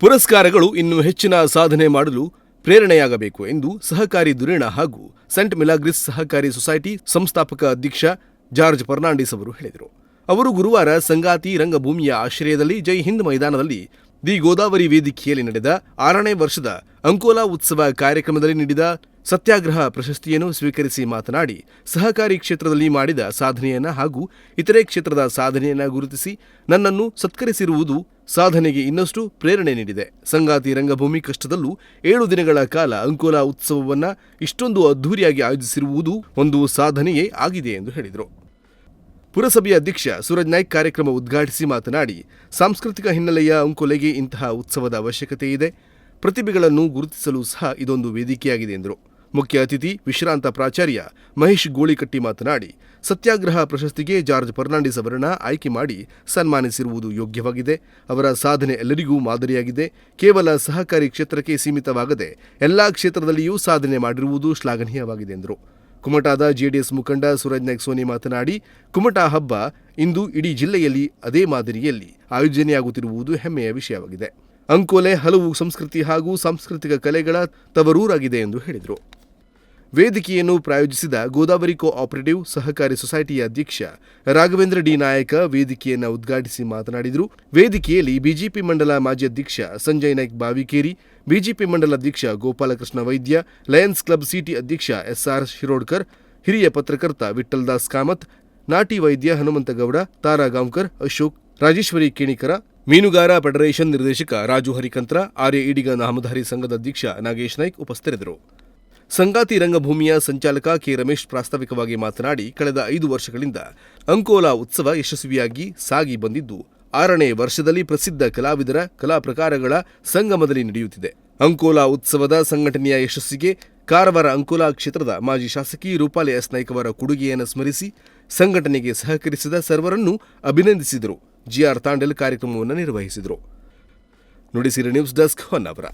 ಪುರಸ್ಕಾರಗಳು ಇನ್ನೂ ಹೆಚ್ಚಿನ ಸಾಧನೆ ಮಾಡಲು ಪ್ರೇರಣೆಯಾಗಬೇಕು ಎಂದು ಸಹಕಾರಿ ಧುರೀಣ ಹಾಗೂ ಸೆಂಟ್ ಮಿಲಾಗ್ರಿಸ್ ಸಹಕಾರಿ ಸೊಸೈಟಿ ಸಂಸ್ಥಾಪಕ ಅಧ್ಯಕ್ಷ ಜಾರ್ಜ್ ಫರ್ನಾಂಡಿಸ್ ಅವರು ಹೇಳಿದರು. ಅವರು ಗುರುವಾರ ಸಂಗಾತಿ ರಂಗಭೂಮಿಯ ಆಶ್ರಯದಲ್ಲಿ ಜೈ ಹಿಂದ್ ಮೈದಾನದಲ್ಲಿ ದಿ ಗೋದಾವರಿ ವೇದಿಕೆಯಲ್ಲಿ ನಡೆದ ಆರನೇ ವರ್ಷದ ಅಂಕೋಲಾ ಉತ್ಸವ ಕಾರ್ಯಕ್ರಮದಲ್ಲಿ ನೀಡಿದ ಸತ್ಯಾಗ್ರಹ ಪ್ರಶಸ್ತಿಯನ್ನು ಸ್ವೀಕರಿಸಿ ಮಾತನಾಡಿ, ಸಹಕಾರಿ ಕ್ಷೇತ್ರದಲ್ಲಿ ಮಾಡಿದ ಸಾಧನೆಯನ್ನು ಹಾಗೂ ಇತರೆ ಕ್ಷೇತ್ರದ ಸಾಧನೆಯನ್ನು ಗುರುತಿಸಿ ನನ್ನನ್ನು ಸತ್ಕರಿಸಿರುವುದು ಸಾಧನೆಗೆ ಇನ್ನಷ್ಟು ಪ್ರೇರಣೆ ನೀಡಿದೆ. ಸಂಗಾತಿ ರಂಗಭೂಮಿ ಕಷ್ಟದಲ್ಲೂ ಏಳು ದಿನಗಳ ಕಾಲ ಅಂಕೋಲಾ ಉತ್ಸವವನ್ನ ಇಷ್ಟೊಂದು ಅದ್ಧೂರಿಯಾಗಿ ಆಯೋಜಿಸಿರುವುದು ಒಂದು ಸಾಧನೆಯೇ ಆಗಿದೆ ಎಂದು ಹೇಳಿದರು. ಪುರಸಭೆಯ ಅಧ್ಯಕ್ಷ ಸೂರಜ್ ನಾಯ್ಕ್ ಕಾರ್ಯಕ್ರಮ ಉದ್ಘಾಟಿಸಿ ಮಾತನಾಡಿ, ಸಾಂಸ್ಕೃತಿಕ ಹಿನ್ನೆಲೆಯ ಅಂಕೋಲೆಗೆ ಇಂತಹ ಉತ್ಸವದ ಅವಶ್ಯಕತೆ ಇದೆ ಪ್ರತಿಭೆಗಳನ್ನು ಗುರುತಿಸಲು ಸಹ ಇದೊಂದು ವೇದಿಕೆಯಾಗಿದೆ ಎಂದರು. ಮುಖ್ಯ ಅತಿಥಿ ವಿಶ್ರಾಂತ ಪ್ರಾಚಾರ್ಯ ಮಹೇಶ್ ಗೋಳಿಕಟ್ಟಿ ಮಾತನಾಡಿ, ಸತ್ಯಾಗ್ರಹ ಪ್ರಶಸ್ತಿಗೆ ಜಾರ್ಜ್ ಫರ್ನಾಂಡಿಸ್ ಅವರನ್ನ ಆಯ್ಕೆ ಮಾಡಿ ಸನ್ಮಾನಿಸಿರುವುದು ಯೋಗ್ಯವಾಗಿದೆ. ಅವರ ಸಾಧನೆ ಎಲ್ಲರಿಗೂ ಮಾದರಿಯಾಗಿದೆ. ಕೇವಲ ಸಹಕಾರಿ ಕ್ಷೇತ್ರಕ್ಕೆ ಸೀಮಿತವಾಗದೆ ಎಲ್ಲಾ ಕ್ಷೇತ್ರದಲ್ಲಿಯೂ ಸಾಧನೆ ಮಾಡಿರುವುದು ಶ್ಲಾಘನೀಯವಾಗಿದೆ ಎಂದರು. ಕುಮಟಾದ ಜೆಡಿಎಸ್ ಮುಖಂಡ ಸೂರಜ್ ನಾಯ್ಕ್ ಸೋನಿ ಮಾತನಾಡಿ, ಕುಮಟಾ ಹಬ್ಬ ಇಂದು ಇಡೀ ಜಿಲ್ಲೆಯಲ್ಲಿ ಅದೇ ಮಾದರಿಯಲ್ಲಿ ಆಯೋಜನೆಯಾಗುತ್ತಿರುವುದು ಹೆಮ್ಮೆಯ ವಿಷಯವಾಗಿದೆ. ಅಂಕೋಲೆ ಹಲವು ಸಂಸ್ಕೃತಿ ಹಾಗೂ ಸಾಂಸ್ಕೃತಿಕ ಕಲೆಗಳ ತವರೂರಾಗಿದೆ ಎಂದು ಹೇಳಿದರು. ವೇದಿಕೆಯನ್ನು ಪ್ರಾಯೋಜಿಸಿದ ಗೋದಾವರಿ ಕೋ ಆಪರೇಟಿವ್ ಸಹಕಾರಿ ಸೊಸೈಟಿಯ ಅಧ್ಯಕ್ಷ ರಾಘವೇಂದ್ರ ಡಿ. ನಾಯಕ ವೇದಿಕೆಯನ್ನು ಉದ್ಘಾಟಿಸಿ ಮಾತನಾಡಿದರು. ವೇದಿಕೆಯಲ್ಲಿ ಬಿಜೆಪಿ ಮಂಡಲ ಮಾಜಿ ಅಧ್ಯಕ್ಷ ಸಂಜಯ್ ನಾಯ್ಕ್ ಬಾವಿಕೇರಿ, ಬಿಜೆಪಿ ಮಂಡಲ ಅಧ್ಯಕ್ಷ Gopalakrishna Vaidya, Lions club city ಅಧ್ಯಕ್ಷ ಎಸ್ಆರ್ ಶಿರೋಡ್ಕರ್, ಹಿರಿಯ ಪತ್ರಕರ್ತ ವಿಠಲ್ ದಾಸ್ ಕಾಮತ್, ನಾಟಿ ವೈದ್ಯ ಹನುಮಂತಗೌಡ ತಾರಾ ಗಾಂವ್ಕರ್, ಅಶೋಕ್, ರಾಜೇಶ್ವರಿ ಕೇಣಿಕರ, ಮೀನುಗಾರ ಫೆಡರೇಷನ್ ನಿರ್ದೇಶಕ ರಾಜು ಹರಿಕಂತ್ರ, ಆರ್ಯ ಈಡಿಗ ನಾಮಧಾರಿ ಸಂಘದ ಅಧ್ಯಕ್ಷ ನಾಗೇಶ್ ನಾಯ್ಕ್ ಉಪಸ್ಥಿತರಿದ್ದರು. ಸಂಗಾತಿ ರಂಗಭೂಮಿಯ ಸಂಚಾಲಕ ಕೆ ರಮೇಶ್ ಪ್ರಾಸ್ತಾವಿಕವಾಗಿ ಮಾತನಾಡಿ, ಕಳೆದ ಐದು ವರ್ಷಗಳಿಂದ ಅಂಕೋಲಾ ಉತ್ಸವ ಯಶಸ್ವಿಯಾಗಿ ಸಾಗಿ ಬಂದಿದ್ದು, ಆರನೇ ವರ್ಷದಲ್ಲಿ ಪ್ರಸಿದ್ಧ ಕಲಾವಿದರ ಕಲಾ ಪ್ರಕಾರಗಳ ಸಂಗಮದಲ್ಲಿ ನಡೆಯುತ್ತಿದೆ. ಅಂಕೋಲಾ ಉತ್ಸವದ ಸಂಘಟನೆಯ ಯಶಸ್ಸಿಗೆ ಕಾರವಾರ ಅಂಕೋಲಾ ಕ್ಷೇತ್ರದ ಮಾಜಿ ಶಾಸಕಿ ರೂಪಾಲಿ ಎಸ್ ನಾಯ್ಕ್ ಅವರ ಕೊಡುಗೆಯನ್ನು ಸ್ಮರಿಸಿ, ಸಂಘಟನೆಗೆ ಸಹಕರಿಸಿದ ಸರ್ವರನ್ನು ಅಭಿನಂದಿಸಿದರು. ಜಿಆರ್ ತಾಂಡೆಲ್ ಕಾರ್ಯಕ್ರಮವನ್ನು ನಿರ್ವಹಿಸಿದರು. Nudisiri news desk Honnavar.